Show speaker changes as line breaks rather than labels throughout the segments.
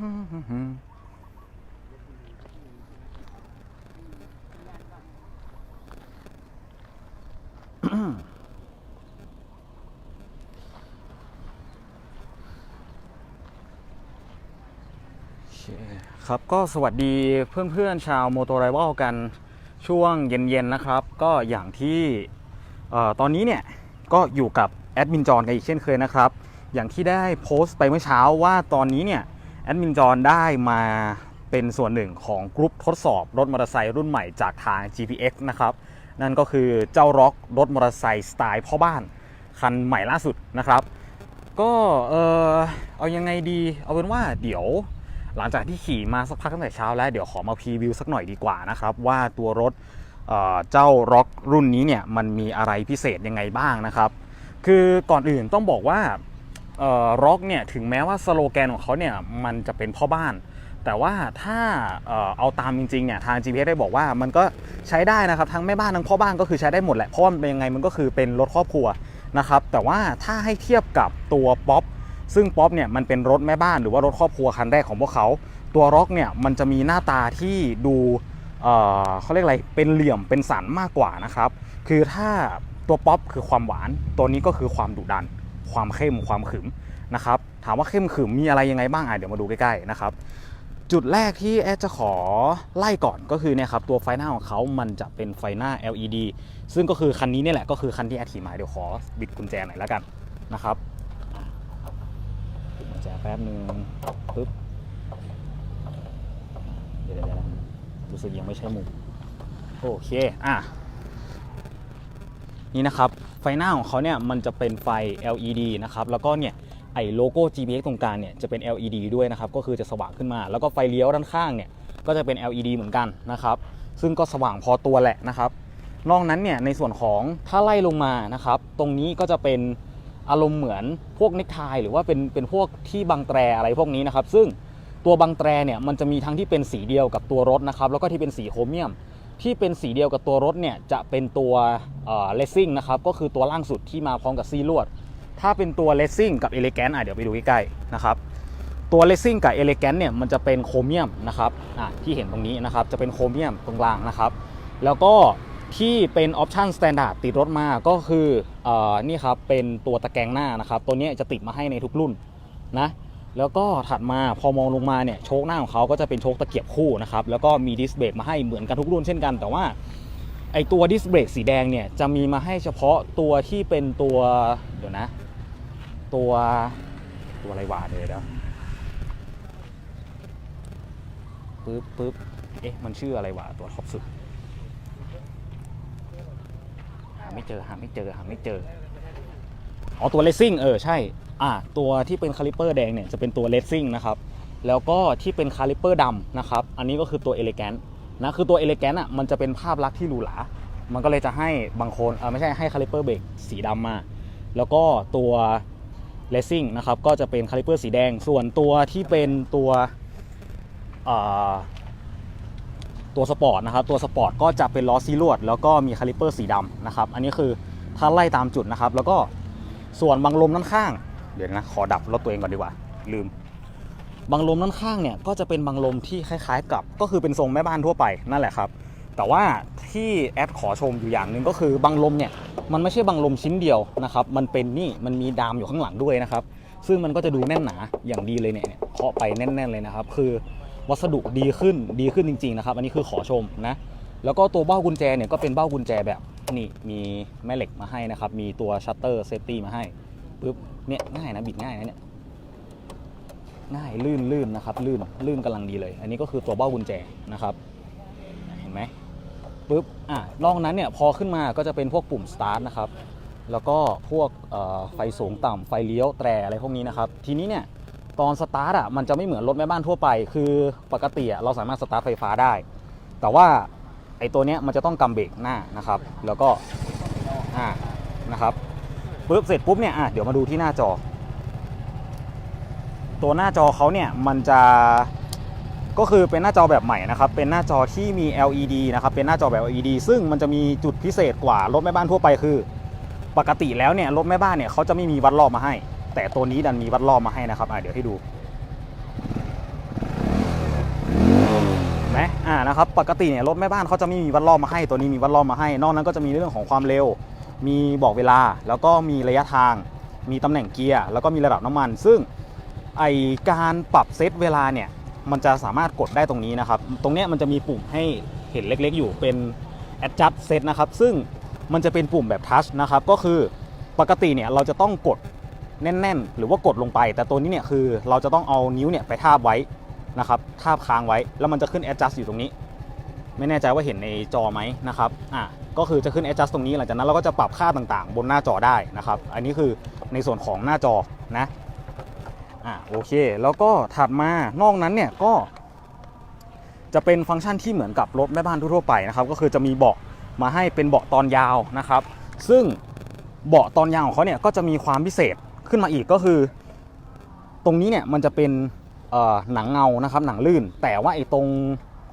ครับก็สวัสดีเพื่อนๆชาวโมโตไรว l กันช่วงเย็นๆนะครับ ก็อย่างที่ตอนนี้เนี่ยก็อยู่กับแอดมินจอนกันอีกเช่นเคยนะครับ อย่างที่ได้โพสต์ไปเมื่อเช้าว่าตอนนี้เนี่ย แอดมินจอนได้มาเป็นส่วนหนึ่งของกรุ๊ปทดสอบรถมอเตอร์ไซค์รุ่นใหม่จากทาง GPX นะครับ นั่นก็คือเจ้าร็อกรถมอเตอร์ไซค์สไตล์พ่อบ้าน คันใหม่ล่าสุดนะครับ ก็เออเอายังไงดี เอาเป็นว่าเดี๋ยวหลังจากที่ขี่มาสักพักตั้งแต่เช้าแล้วเดี๋ยวขอมาพรีวิวสักหน่อยดีกว่านะครับ ว่าตัวรถเเจ้าร็อกรุ่นนี้เนี่ยมันมีอะไรพิเศษยังไงบ้างนะครับ คือก่อนอื่นต้องบอกว่า ร็อกเนี่ยถึงแม้ว่าสโลแกนของเขาเนี่ยมันจะเป็นพ่อบ้าน แต่ว่าถ้าเอาตามจริงๆเนี่ยทาง GPS ได้บอกว่ามันก็ใช้ได้นะครับทั้งแม่บ้านทั้งพ่อบ้านก็คือใช้ได้หมดแหละเพราะมันเป็นยังไงมันก็คือเป็นรถครอบครัวนะครับแต่ว่าถ้าให้เทียบกับตัวป๊อปซึ่งป๊อปเนี่ยมันเป็นรถแม่บ้านหรือว่ารถครอบครัวคันแรกของพวกเขา ตัวร็อกเนี่ยมันจะมีหน้าตาที่ดูเเขาเรียกอะไรเป็นเหลี่ยมเป็นสันมากกว่านะครับคือถ้าตัวป๊อปคือความหวานตัวนี้ก็คือความดุดัน ความเข้มความขึมนะครับถามว่าเข้มขึมมีอะไรยังไงบ้างอะเดี๋ยวมาดูใกล้ๆนะครับจุดแรกที่แอดจะขอไล่ก่อนก็คือเนี่ยครับตัวไฟหน้าของเขามันจะเป็นไฟหน้า LED ซึ่งก็คือคันนี้เนี่ยแหละก็คือคันที่แอดขี่มาเดี๋ยวขอบิดกุญแจหน่อยแล้วกันนะครับกุญแจแป๊บนึงปึ๊บเดี๋ยวเดี๋ยวเดี๋ยวรู้สึกยังไม่ใช่มุมโอเคอะ นี่นะครับไฟหน้าของเขาเนี่ยมันจะเป็นไฟ LED นะครับแล้วก็เนี่ยไอ้โลโก้ GPX ตรงกลางเนี่ยจะเป็น LED ด้วยนะครับก็คือจะสว่างขึ้นมา แล้วก็ไฟเลี้ยวด้านข้างเนี่ยก็จะเป็น LED เหมือนกันนะครับซึ่งก็สว่างพอตัวแหละนะครับนอกนั้นเนี่ยในส่วนของถ้าไล่ลงมานะครับตรงนี้ก็จะเป็นอารมณ์เหมือนพวกเน็กไทหรือว่าเป็นเป็นพวกที่บังแตรอะไรพวกนี้นะครับซึ่งตัวบังแตรเนี่ยมันจะมีทั้งที่เป็นสีเดียวกับตัวรถนะครับแล้วก็ที่เป็นสีโครเมียม ที่เป็นสีเดียวกับตัวรถเนี่ยจะเป็นตัวเลสซิ่งนะครับก็คือตัวล่างสุดที่มาพร้อมกับซีลวด ถ้าเป็นตัวเลสซิ่งกับเอเลแกนอะเดี๋ยวไปดูใกล้ๆนะครับตัวเลสซิ่งกับเอเลแกนเนี่ยมันจะเป็นโครเมียมนะครับอะที่เห็นตรงนี้นะครับจะเป็นโครเมียมตรงกลางนะครับแล้วก็ที่เป็นออปชันสแตนดาร์ดติดรถมาก็คืออนี่ครับเป็นตัวตะแกรงหน้านะครับตัวเนี้ยจะติดมาให้ในทุกรุ่นนะ แล้วก็ถัดมาพอมองลงมาเนี่ยโชคหน้าของเขาก็จะเป็นโชคตะเกียบคู่นะครับแล้วก็มีดิสเบรกมาให้เหมือนกันทุกรุ่นเช่นกัน แต่ว่าไอตัวดิสเบรกสีแดงเนี่ยจะมีมาให้เฉพาะตัวที่เป็นตัวเดี๋ยวนะ ตัวตัวอะไรวะเดี๋ยวเดี๋ยวปึ๊บปึ๊บเอ๊ะมันชื่ออะไรวะตัวท็อปสุดหาไม่เจอหาไม่เจอหาไม่เจออ๋อตัวเลสซิ่งเออใช่ อ่าตัวที่เป็นคาลิเปอร์แดงเนี่ยจะเป็นตัวเลสซิ่งนะครับแล้วก็ที่เป็นคาลิเปอร์ดำนะครับอันนี้ก็คือตัวเอเลแกนนะคือตัวเอเลแกนอะมันจะเป็นภาพลักษณ์ที่หรูหรามันก็เลยจะให้บางคนเออไม่ใช่ให้คาลิเปอร์เบรกสีดำมา แล้วก็ตัวเลสซิ่งนะครับก็จะเป็นคาลิเปอร์สีแดงส่วนตัวที่เป็นตัวอ่าตัวสปอร์ตนะครับตัวสปอร์ตก็จะเป็นล้อซีลวด แล้วก็มีคาลิเปอร์สีดำนะครับอันนี้คือถ้าไล่ตามจุดนะครับ แล้วก็ส่วนบังลมด้านข้าง เดี๋ยวนะขอดับรถตัวเองก่อนดีกว่า ลืม บังลมด้านข้างเนี่ยก็จะเป็นบังลมที่คล้ายๆกับ ก็คือเป็นทรงแม่บ้านทั่วไปนั่นแหละครับ แต่ว่าที่แอดขอชมอยู่อย่างหนึ่งก็คือบังลมเนี่ยมันไม่ใช่บังลมชิ้นเดียวนะครับ มันเป็นนี่มันมีดามอยู่ข้างหลังด้วยนะครับ ซึ่งมันก็จะดูแน่นหนาอย่างดีเลยเนี่ยเคาะไปแน่น ๆเลยนะครับ คือวัสดุดีขึ้นดีขึ้นจริง ๆนะครับ อันนี้คือขอชมนะแล้วก็ตัวเบ้ากุญแจเนี่ยก็เป็นเบ้ากุญแจแบบนี่มีแม่เหล็กมาให้นะครับ มีตัวชัตเตอร์เซฟตี้มาให้ ปึ๊บเนี่ยง่ายนะบิดง่ายนะเนี่ยง่ายลื่นลื่นนะครับลื่นลื่นกำลังดีเลย อันนี้ก็คือตัวเบ้ากุญแจนะครับเห็นไหมปึ๊บอะนอกนั้นเนี่ยพอขึ้นมาก็จะเป็นพวกปุ่มสตาร์ทนะครับแล้วก็พวกไฟสูงต่ำไฟเลี้ยวแตรอะไรพวกนี้นะครับทีนี้เนี่ยตอนสตาร์ทอะมันจะไม่เหมือนรถแม่บ้านทั่วไป คือปกติอะเราสามารถสตาร์ทไฟฟ้าได้ แต่ว่าไอ้ตัวเนี้ยมันจะต้องกำเบรกหน้านะครับ แล้วก็อ่านะครับ ปุ๊บเสร็จปุ๊บเนี่ยอะเดี๋ยวมาดูที่หน้าจอ ตัวหน้าจอเขาเนี่ยมันจะก็คือเป็นหน้าจอแบบใหม่นะครับเป็นหน้าจอที่มี LED นะครับเป็นหน้าจอแบบ LED ซึ่งมันจะมีจุดพิเศษกว่ารถแม่บ้านทั่วไปคือ ปกติแล้วเนี่ยรถแม่บ้านเนี่ยเขาจะไม่มีวัดรอบมาให้ แต่ตัวนี้ดันมีวัดรอบมาให้นะครับอะเดี๋ยวให้ดูไหมอ่านะครับปกติเนี่ยรถแม่บ้านเขาจะไม่มีวัดรอบมาให้ตัวนี้มีวัดรอบมาให้ นอกนั้นก็จะมีเรื่องของความเร็ว มีบอกเวลาแล้วก็มีระยะทาง มีตำแหน่งเกียร์แล้วก็มีระดับน้ำมัน ซึ่งไอการปรับเซตเวลาเนี่ยมันจะสามารถกดได้ตรงนี้นะครับ ตรงเนี้ยมันจะมีปุ่มให้เห็นเล็กๆ อยู่เป็น adjust set นะครับ ซึ่งมันจะเป็นปุ่มแบบทัชนะครับ ก็คือปกติเนี่ยเราจะต้องกดแน่น ๆ หรือว่ากดลงไป แต่ตัวนี้เนี่ยคือเราจะต้องเอานิ้วเนี่ยไปทาบไว้นะครับทาบค้างไว้ แล้วมันจะขึ้น adjust อยู่ตรงนี้ ไม่แน่ใจว่าเห็นในจอไหมนะครับ อะ ก็คือจะขึ้น adjust ตรงนี้หลังจากนั้นเราก็จะปรับค่าต่างๆ บนหน้าจอได้นะครับ อันนี้คือในส่วนของหน้าจอนะอะโอเค แล้วก็ถัดมานอกนั้นเนี่ยก็จะเป็นฟังก์ชันที่เหมือนกับรถแม่บ้านทั่วไปนะครับ ก็คือจะมีเบาะมาให้เป็นเบาะตอนยาวนะครับ ซึ่งเบาะตอนยาวของเขาเนี่ยก็จะมีความพิเศษขึ้นมาอีกก็คือ ตรงนี้เนี่ยมันจะเป็นหนังเงานะครับหนังลื่น แต่ว่าไอ้ตรง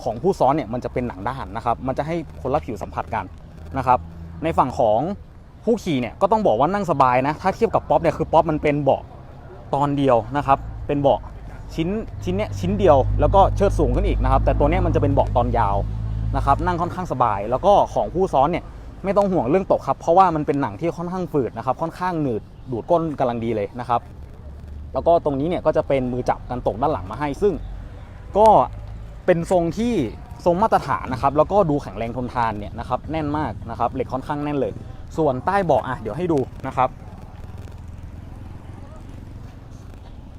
ของผู้ซ้อนเนี่ยมันจะเป็นหนังด้านนะครับ มันจะให้คนละผิวสัมผัสกัน นะครับในฝั่งของผู้ขี่เนี่ยก็ต้องบอกว่านั่งสบายนะ ถ้าเทียบกับป๊อปเนี่ยคือป๊อปมันเป็นเบาะตอนเดียวนะครับ เป็นเบาะชิ้นชิ้นเนี้ยชิ้นเดียวแล้วก็เชิดสูงขึ้นอีกนะครับ แต่ตัวเนี้ยมันจะเป็นเบาะตอนยาวนะครับ นั่งค่อนข้างสบาย แล้วก็ของผู้ซ้อนเนี่ยไม่ต้องห่วงเรื่องตกครับเพราะว่ามันเป็นหนังที่ค่อนข้างฝืดนะครับ ค่อนข้างหนืดดูดก้นกำลังดีเลยนะครับ แล้วก็ตรงนี้เนี่ยก็จะเป็นมือจับกันตกด้านหลังมาให้ ซึ่งก็เป็นทรงที่ ทรงมาตรฐานนะครับแล้วก็ดูแข็งแรงทนทานเนี่ยนะครับแน่นมากนะครับเหล็กค่อนข้างแน่นเลย ส่วนใต้เบาะอะเดี๋ยวให้ดูนะครับ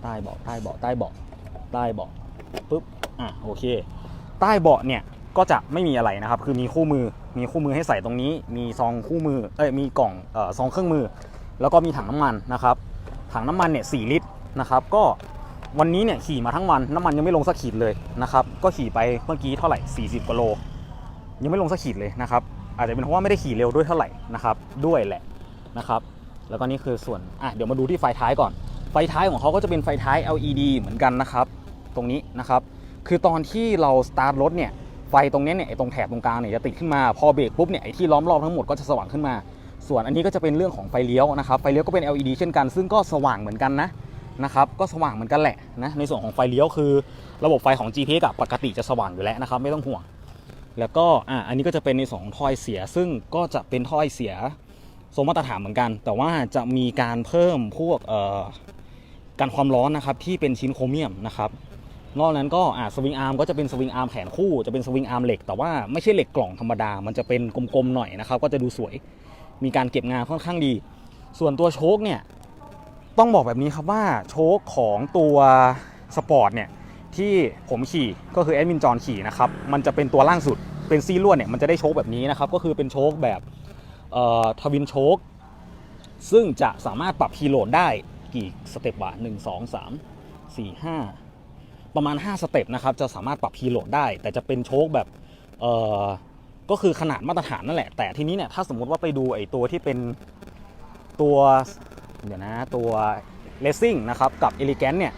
ใต้เบาะใต้เบาะใต้เบาะใต้เบาะปุ๊บอะโอเค ใต้เบาะเนี่ยก็จะไม่มีอะไรนะครับ คือมีคู่มือมีคู่มือให้ใส่ตรงนี้ มีซองคู่มือเอ้ยมีกล่องเอ่อซองเครื่องมือ แล้วก็มีถังน้ำมันนะครับถังน้ำมันเนี่ยสลิตรนะครับก็ วันนี้เนี่ยขี่มาทั้งวันน้ำมันยังไม่ลงสักขีดเลยนะครับก็ขี่ไปเมื่อกี้เท่าไหร่ 40กิโล ยังไม่ลงสักขีดเลยนะครับอาจจะเป็นเพราะว่าไม่ได้ขี่เร็วด้วยเท่าไหร่นะครับด้วยแหละนะครับแล้วก็นี่คือส่วนอะเดี๋ยวมาดูที่ไฟท้ายก่อน ไฟท้ายของเขาก็จะเป็นไฟท้าย LED เหมือนกันนะครับตรงนี้นะครับคือตอนที่เราสตาร์ทรถเนี่ยไฟตรงนี้เนี่ยไอ้ตรงแถบตรงกลางเนี่ยจะติดขึ้นมาพอเบรกปุ๊บเนี่ยไอ้ที่ล้อมรอบทั้งหมดก็จะสว่างขึ้นมา ส่วนอันนี้ก็จะเป็นเรื่องของไฟเลี้ยวนะครับไฟเลี้ยวก็เป็น LED เช่นกัน ซึ่งก็สว่างเหมือนกันนะ นะครับก็สว่างเหมือนกันแหละนะในส่วนของไฟเลี้ยวคือ ระบบไฟของ GPS กับปกติจะสว่างอยู่แล้วนะครับไม่ต้องห่วง แล้วก็อะอันนี้ก็จะเป็นในสองท่อไอเสีย ซึ่งก็จะเป็นท่อไอเสียทรงมาตรฐานเหมือนกัน แต่ว่าจะมีการเพิ่มพวกเอ่อการความร้อนนะครับที่เป็นชิ้นโครเมียมนะครับนอกนั้นก็อ่าสวิงอาร์มก็จะเป็นสวิงอาร์มแขนคู่จะเป็นสวิงอาร์มเหล็ก แต่ว่าไม่ใช่เหล็กกล่องธรรมดา มันจะเป็นกลมๆหน่อยนะครับก็จะดูสวย มีการเก็บงานค่อนข้างดี ส่วนตัวโชคเนี่ย ต้องบอกแบบนี้ครับว่าโชคของตัวสปอร์ตเนี่ยที่ผมขี่ก็คือแอดมินจอนขี่นะครับมันจะเป็นตัวล่างสุดเป็นซีลวดเนี่ยมันจะได้โชคแบบนี้นะครับก็คือเป็นโชคแบบทวินโชคซึ่งจะสามารถปรับพีโหลดได้กี่สเต็ปวะหนึ่งสองสามสี่ห้าประมาณ 5 สเต็ปนะครับจะสามารถปรับพีโหลดได้ แต่จะเป็นโชคแบบเออก็คือขนาดมาตรฐานนั่นแหละ แต่ทีนี้เนี่ยถ้าสมมุติว่าไปดูไอ้ตัวที่เป็นตัว เดี๋ยวนะตัวเลสซิ่งนะครับกับเอลิแกนเนี่ย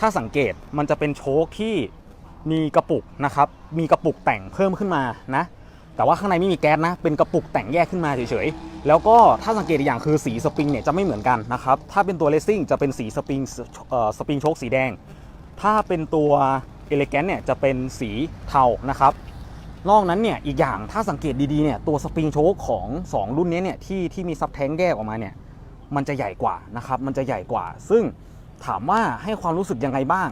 ถ้าสังเกตมันจะเป็นโชคที่มีกระปุกนะครับมีกระปุกแต่งเพิ่มขึ้นมานะแต่ว่าข้างในไม่มีแก๊สนะ เป็นกระปุกแต่งแยกขึ้นมาเฉยๆ แล้วก็ถ้าสังเกตอีกอย่างคือสีสปริงเนี่ยจะไม่เหมือนกันนะครับ ถ้าเป็นตัวเลสซิ่งจะเป็นสีสปริงสปริงโชคสีแดง ถ้าเป็นตัวเอลิแกนเนี่ยจะเป็นสีเทานะครับ นอกนั้นเนี่ยอีกอย่างถ้าสังเกตดีๆเนี่ยตัวสปริงโชคของ 2 รุ่นนี้เนี่ยที่ที่มีซับแท้งแยกออกมาเนี่ย มันจะใหญ่กว่านะครับมันจะใหญ่กว่า ซึ่งถามว่าให้ความรู้สึกยังไงบ้าง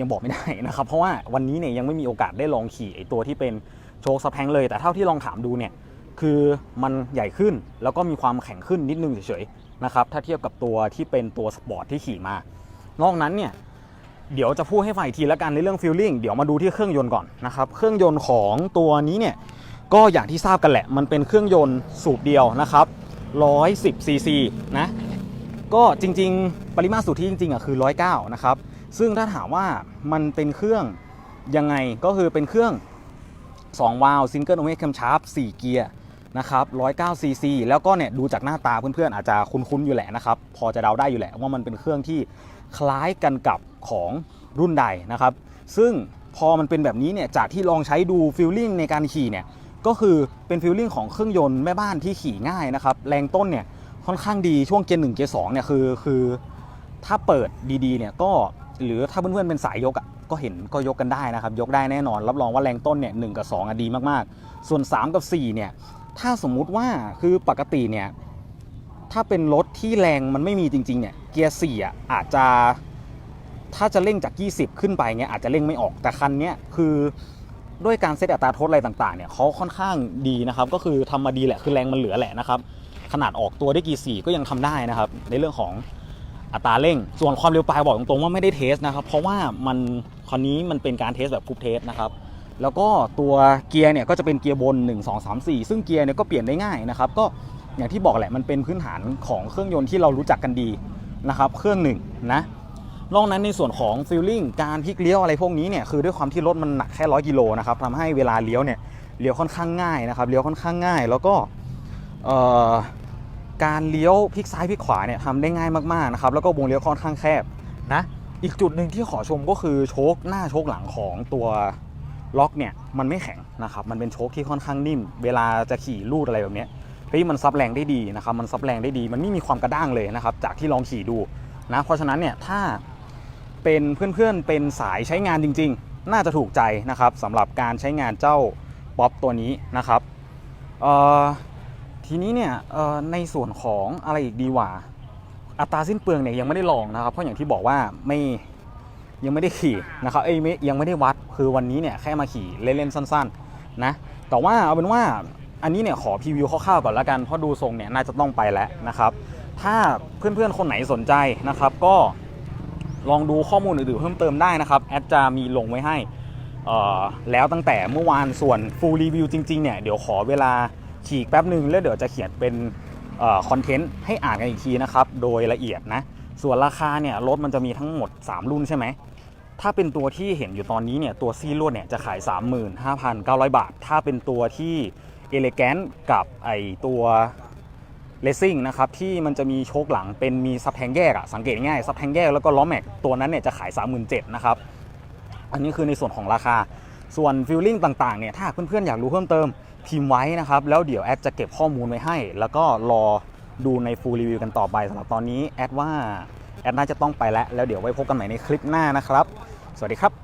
ยังบอกไม่ได้นะครับ เพราะว่าวันนี้เนี่ยยังไม่มีโอกาสได้ลองขี่ไอตัวที่เป็นโชคซับแท้งเลย แต่เท่าที่ลองถามดูเนี่ยคือมันใหญ่ขึ้นแล้วก็มีความแข็งขึ้นนิดนึงเฉยๆนะครับถ้าเทียบกับตัวที่เป็นตัวสปอร์ตที่ขี่มานอกนั้นเนี่ยเดี๋ยวจะพูดให้ฟังอีกทีล้วกันในเรื่องฟิลลิ่งเดี๋ยวมาดูที่เครื่องยนต์ก่อนนะครับเครื่องยนต์ของตัวนี้เนี่ยก็อย่างที่ทราบกันแหละ มันเป็นเครื่องยนต์สูบเดียวนะครับ 110ซีซีนะก็จริง ๆ ปริมาตรสูบที่จริงๆอะคือ 109 นะครับ ซึ่งถ้าถามว่ามันเป็นเครื่องยังไงก็คือเป็นเครื่อง 2 วาล์วซิงเกิลโอเมคัมชาร์ป4เกียร์นะครับ109ซีซีแล้วก็เนี่ยดูจากหน้าตาเพื่อนๆอาจจะคุ้นๆอยู่แหละนะครับ พอจะเดาได้อยู่แหละว่ามันเป็นเครื่องที่คล้ายกันกับของรุ่นใดนะครับ ซึ่งพอมันเป็นแบบนี้เนี่ยจากที่ลองใช้ดูฟิลลิ่งในการขี่เนี่ย ก็คือเป็นฟิลลิ่งของเครื่องยนต์แม่บ้านที่ขี่ง่ายนะครับ แรงต้นเนี่ยค่อนข้างดีช่วงเกียร์หนึ่งเกียร์สองเนี่ยคือคือถ้าเปิดดีๆเนี่ยก็หรือถ้าเพื่อนๆเป็นสายยกอะก็เห็นก็ยกกันได้นะครับ ยกได้แน่นอน รับรองว่าแรงต้นเนี่ยหกับ2อะดีมากๆ ส่วน 3 กับ 4 เนี่ย ถ้าสมมุติว่าคือปกติเนี่ย ถ้าเป็นรถที่แรงมันไม่มีจริง ๆ เนี่ย เกียร์4อะอาจจะถ้าจะเร่งจาก 20 ขึ้นไปเงี้ยอาจจะเร่งไม่ออกแต่คันเนี้ยคือ ด้วยการเซตอัตราโทษอะไรต่างๆเนี่ยเขาค่อนข้างดีนะครับ ก็คือทำมาดีแหละคือแรงมันเหลือแหละนะครับ ขนาดออกตัวได้กี่สี่ก็ยังทำได้นะครับ ในเรื่องของอัตราเร่ง ส่วนความเร็วปลายบอกตรงๆว่าไม่ได้เทสนะครับ เพราะว่ามันคันนี้มันเป็นการเทสแบบกรุ๊ปเทสนะครับแล้วก็ตัวเกียร์เนี่ยก็จะเป็นเกียร์บน 1 2 3 4 ซึ่งเกียร์เนี่ยก็เปลี่ยนได้ง่ายนะครับ ก็อย่างที่บอกแหละมันเป็นพื้นฐานของเครื่องยนต์ที่เรารู้จักกันดีนะครับ เครื่องหนึ่งนะ นอกนั้นในส่วนของฟิลลิ่งการพลิกเลี้ยวอะไรพวกนี้เนี่ยคือด้วยความที่รถมันหนักแค่ร้อยกิโลนะครับทำให้เวลาเลี้ยวเนี่ยเลี้ยวค่อนข้างง่ายนะครับเลี้ยวค่อนข้างง่าย แล้วก็การเลี้ยวพลิกซ้ายพลิกขวาเนี่ยทำได้ง่ายมากๆนะครับแล้วก็วงเลี้ยวค่อนข้างแคบนะอีกจุดหนึ่งที่ขอชมก็คือโชคหน้าโชคหลังของตัวล็อกเนี่ยมันไม่แข็งนะครับมันเป็นโชคที่ค่อนข้างนิ่ม เวลาจะขี่ลูดอะไรแบบนี้เฮ้ยมันซับแรงได้ดีนะครับมันซับแรงได้ดี มันไม่มีความกระด้างเลยนะครับจากที่ลองขี่ดูนะเพราะฉะนั้นเนี่ยถ้า เป็นเพื่อนๆเป็นสายใช้งานจริง ๆ น่าจะถูกใจนะครับสำหรับการใช้งานเจ้าป๊อปตัวนี้นะครับทีนี้เนี่ยในส่วนของอะไรอีกดีว่า อัตราสิ้นเปลืองเนี่ยยังไม่ได้ลองนะครับ เพราะอย่างที่บอกว่าไม่ยังไม่ได้ขี่นะครับเอ้ยยังไม่ได้วัดคือวันนี้เนี่ยแค่มาขี่เล่นๆสั้นๆนะแต่ว่าเอาเป็นว่าอันนี้เนี่ยขอพรีวิวคร่าวๆก่อนละกันเพราะดูทรงเนี่ยน่าจะต้องไปแล้วนะครับ ถ้าเพื่อนๆคนไหนสนใจนะครับ ก็ ลองดูข้อมูลอื่นๆเพิ่มเติมได้นะครับแอดจะมีลงไว้ให้แล้วตั้งแต่เมื่อวานส่วน full review จริงๆเนี่ยเดี๋ยวขอเวลาฉีกแป๊บหนึ่งแล้วเดี๋ยวจะเขียนเป็นคอนเทนต์ให้อ่านกันอีกทีนะครับโดยละเอียดนะส่วนราคาเนี่ยรถมันจะมีทั้งหมด 3 รุ่นใช่ไหมถ้าเป็นตัวที่เห็นอยู่ตอนนี้เนี่ยตัวซีรวดเนี่ยจะขาย 35,900 บาท ถ้าเป็นตัวที่เอเลแกนกับไอตัว เลสซิ่งนะครับที่มันจะมีโชคหลังเป็นมีซับแทงแยกอะสังเกตง่ายซับแทงแยกแล้วก็ล้อแม็กตัวนั้นเนี่ยจะขาย 37,000นะครับอันนี้คือในส่วนของราคา ส่วนฟิลลิ่งต่างๆเนี่ยถ้าเพื่อนๆอยากรู้เพิ่มเติมพิมพ์ไว้นะครับแล้วเดี๋ยวแอดจะเก็บข้อมูลไว้ให้ แล้วก็รอดูในฟูลรีวิวกันต่อไปสำหรับตอนนี้แอดว่าแอดน่าจะต้องไปแล้วแล้วเดี๋ยวไว้พบกันใหม่ในคลิปหน้านะครับ สวัสดีครับ